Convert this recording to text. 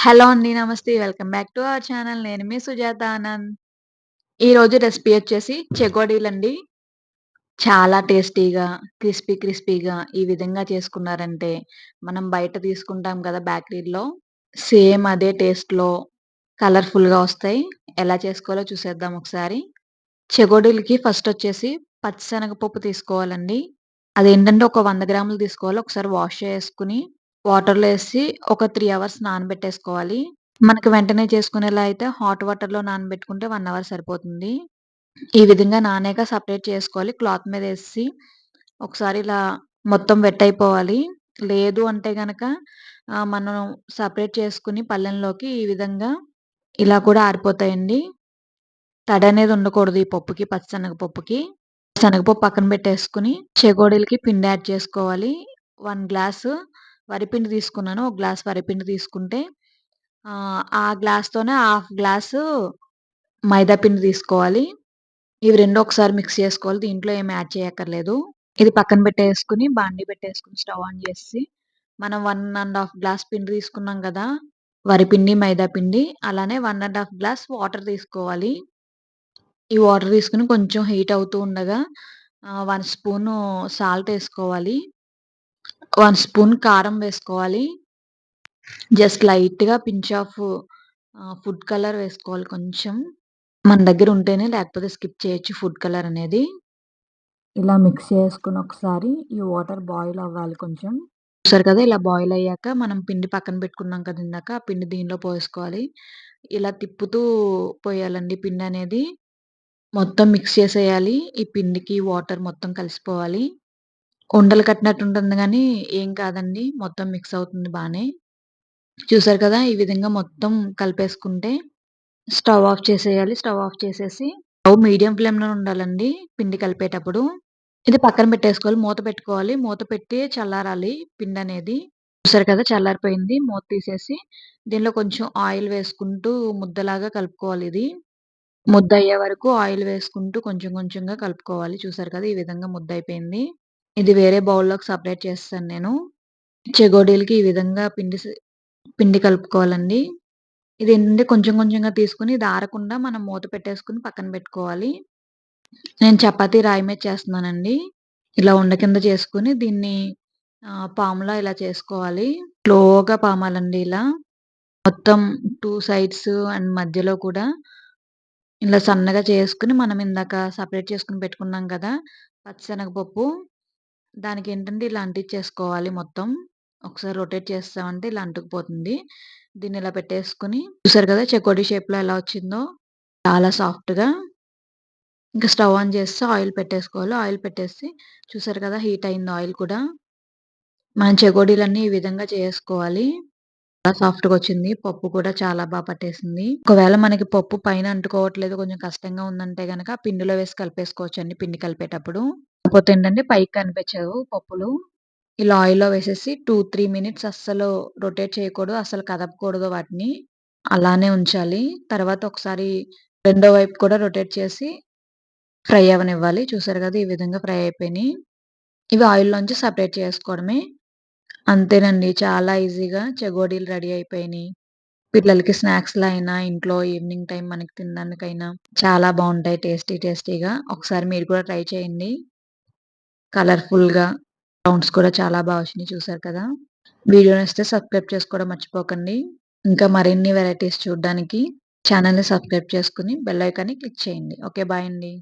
Hello అండి. నమస్తే. Welcome back to our channel. నేను మీ సుజాత ఆనంద్. ఈరోజు రెసిపీ వచ్చేసి చెగోడీలండి చాలా టేస్టీగా, క్రిస్పీ క్రిస్పీగా ఈ విధంగా చేసుకున్నారంటే, మనం బయట తీసుకుంటాం కదా బేకరీలో, సేమ్ అదే టేస్ట్‌లో కలర్‌ఫుల్‌గా వస్తాయి. ఎలా చేసుకోవాలో చూసేద్దాం ఒకసారి. చెగోడీలకి ఫస్ట్ వచ్చేసి పచ్చిశనగపప్పు తీసుకోవాలండి. అదేంటంటే ఒక వంద గ్రాములు తీసుకోవాలి. ఒకసారి వాష్ చేసుకుని వాటర్‌లో ఏసి ఒక 3 అవర్స్ నానబెట్టేసుకోవాలి. మనకి వెంటనే చేసుకునేలా అయితే హాట్ వాటర్‌లో నానబెట్టుకుంటే 1 అవర్ సరిపోతుంది. ఈ విధంగా నానాక సెపరేట్ చేసుకోవాలి. క్లాత్ మీద వేసి ఒకసారి ఇలా మొత్తం వెట్ అయిపోవాలి. లేదు అంటే గనక ఆహ్, మనం సెపరేట్ చేసుకుని పళ్ళెంలోకి ఈ విధంగా ఇలా కూడా ఆరిపోతాయండి. తడి అనేది ఉండకూడదు ఈ పప్పుకి, పచ్చిశనగపప్పుకి. శనగపప్పు పక్కన పెట్టేసుకొని చెకోడీలకి పిండి యాడ్ చేసుకోవాలి. 1 గ్లాసు వరిపిండి తీసుకున్నాను. ఒక గ్లాస్ వరిపిండి తీసుకుంటే ఆ గ్లాస్‌తోనే హాఫ్ గ్లాసు మైదా పిండి తీసుకోవాలి. ఇవి రెండు ఒకసారి మిక్స్ చేసుకోవాలి. దీంట్లో ఏమి యాడ్ చేయక్కర్లేదు. ఇది పక్కన పెట్టేసుకుని బాండి పెట్టేసుకొని స్టవ్ ఆన్ చేసి మనం వన్ అండ్ హాఫ్ గ్లాస్ పిండి తీసుకున్నాం కదా! వరిపిండి, మైదా పిండి అలానే 1 ½ గ్లాస్ వాటర్ తీసుకోవాలి. ఈ వాటర్ తీసుకుని కొంచెం హీట్ అవుతూ ఉండగా ఆహ్, 1 స్పూను సాల్ట్ వేసుకోవాలి 1 స్పూన్ కారం వేసుకోవాలి. జస్ట్ లైట్‌గా pinch of ah, food colour వేసుకోవాలి కొంచెం. మన దగ్గర ఉంటేనే లేకపోతే స్కిప్ చేయొచ్చు ఫుడ్ కలర్ అనేది. ఇలా మిక్స్ చేసుకొని ఒకసారి ఈ వాటర్ బాయిల్ అవ్వాలి కొంచెం. చూసారు కదా! ఇలా బాయిల్ అయ్యాక మనం పిండి పక్కన పెట్టుకున్నాం కదా! ఇందాక ఆ పిండి దీనిలో పోసుకోవాలి. ఇలా తిప్పుతూ పోయాలండి పిండి అనేది మొత్తం మిక్స్ చేసేయాలి. ఈ పిండికి వాటర్ మొత్తం కలిసిపోవాలి. ఉండలు కట్టినట్టు ఉంటుంది గానీ ఏం కాదండి. మొత్తం మిక్స్ అవుతుంది బానే. చూసారు కదా! ఈ విధంగా మొత్తం కలిపేసుకుంటే స్టవ్ ఆఫ్ చేసేయాలి. స్టవ్ ఆఫ్ చేసేసి స్టవ్ మీడియం ఫ్లేమ్‌లోనే ఉండాలండి పిండి కలిపేటప్పుడు. ఇది పక్కన పెట్టేసుకోవాలి. మూత పెట్టుకోవాలి. మూత పెట్టి చల్లారాలి పిండనేది. చూసారు కదా! చల్లారిపోయింది. మూత తీసేసి దీనిలో కొంచెం ఆయిల్ వేసుకుంటూ ముద్దలాగా కలుపుకోవాలి ఇది. ముద్ద అయ్యే వరకు ఆయిల్ వేసుకుంటూ కొంచెం కొంచెంగా కలుపుకోవాలి. చూసారు కదా! ఈ విధంగా ముద్ద అయిపోయింది. ఇది వేరే బౌల్‌లోకి సపరేట్ చేస్తాను నేను. చెగోడీలకి ఈ విధంగా పిండి పిండి కలుపుకోవాలండి. ఇది ఏంటంటే కొంచెం కొంచెంగా తీసుకొని ఇది ఆరకుండా మనం మూత పెట్టేసుకొని పక్కన పెట్టుకోవాలి. నేను చపాతీ రాయి మీద చేస్తున్నానండి. ఇలా ఉండ కింద చేసుకొని దీన్ని ఆహ్, పాములా ఇలా చేసుకోవాలి. స్లోగా పామాలండి ఇలా. మొత్తం 2 సైడ్స్ అండ్ మధ్యలో కూడా ఇలా సన్నగా చేసుకొని మనం ఇందాక సపరేట్ చేసుకొని పెట్టుకున్నాం కదా! పచ్చిశనగపప్పు దానికి ఏంటంటే ఇలా అంటించేసుకోవాలి మొత్తం. ఒకసారి రొటేట్ చేస్తామంటే ఇలా అంటుకుపోతుంది. దీన్ని ఇలా పెట్టేసుకొని చూసారు కదా! చెకోడీ షేప్‌లో ఎలా వచ్చిందో చాలా సాఫ్ట్‌గా. ఇంకా స్టవ్ ఆన్ చేస్తే ఆయిల్ పెట్టేసుకోవాలి. ఆయిల్ పెట్టేసి చూసారు కదా! హీట్ అయింది ఆయిల్ కూడా. మనం చెకోడీలన్నీ ఈ విధంగా చేసుకోవాలి. చాలా సాఫ్ట్‌గా వచ్చింది. పప్పు కూడా చాలా బాగా పట్టేసింది. ఒకవేళ మనకి పప్పు పైన అంటుకోవట్లేదు కొంచెం కష్టంగా ఉందంటే కనుక పిండిలో వేసి కలిపేసుకోవచ్చండి పిండి కలిపేటప్పుడు. కాకపోతే ఏంటంటే పైకి కనిపించవు పప్పులు. ఇలా ఆయిల్‌లో వేసేసి 2, 3 మినిట్స్ అస్సలు రొటేట్ చేయకూడదు. అసలు కదపకూడదు వాటిని. అలానే ఉంచాలి. తర్వాత ఒకసారి రెండో వైపు కూడా రొటేట్ చేసి ఫ్రై అవ్వనివ్వాలి. చూసారు కదా! ఈ విధంగా ఫ్రై అయిపోయినియి. ఇవి ఆయిల్‌లోంచి సెపరేట్ చేసుకోవడమే. అంతేనండి. చాలా ఈజీగా చెగోడీలు రెడీ అయిపోయినియి. పిల్లలకి స్నాక్స్‌లా అయినా, ఇంట్లో ఈవినింగ్ టైం మనకి తినడానికైనా చాలా బావుంటాయి టేస్టీ టేస్టీగా. ఒకసారి మీరు కూడా ట్రై చేయండి. కలర్‌ఫుల్‌గా సౌండ్స్ కూడా చాలా బాగా వచ్చినాయి చూసారు కదా! వీడియో నచ్చితే సబ్స్క్రైబ్ చేసుకోవడం మర్చిపోకండి. ఇంకా మరిన్ని వెరైటీస్ చూడడానికి ఛానల్ని సబ్స్క్రైబ్ చేసుకొని బెల్ ఐకాన్‌ని క్లిక్ చేయండి. ఓకే. బాయ్ అండి.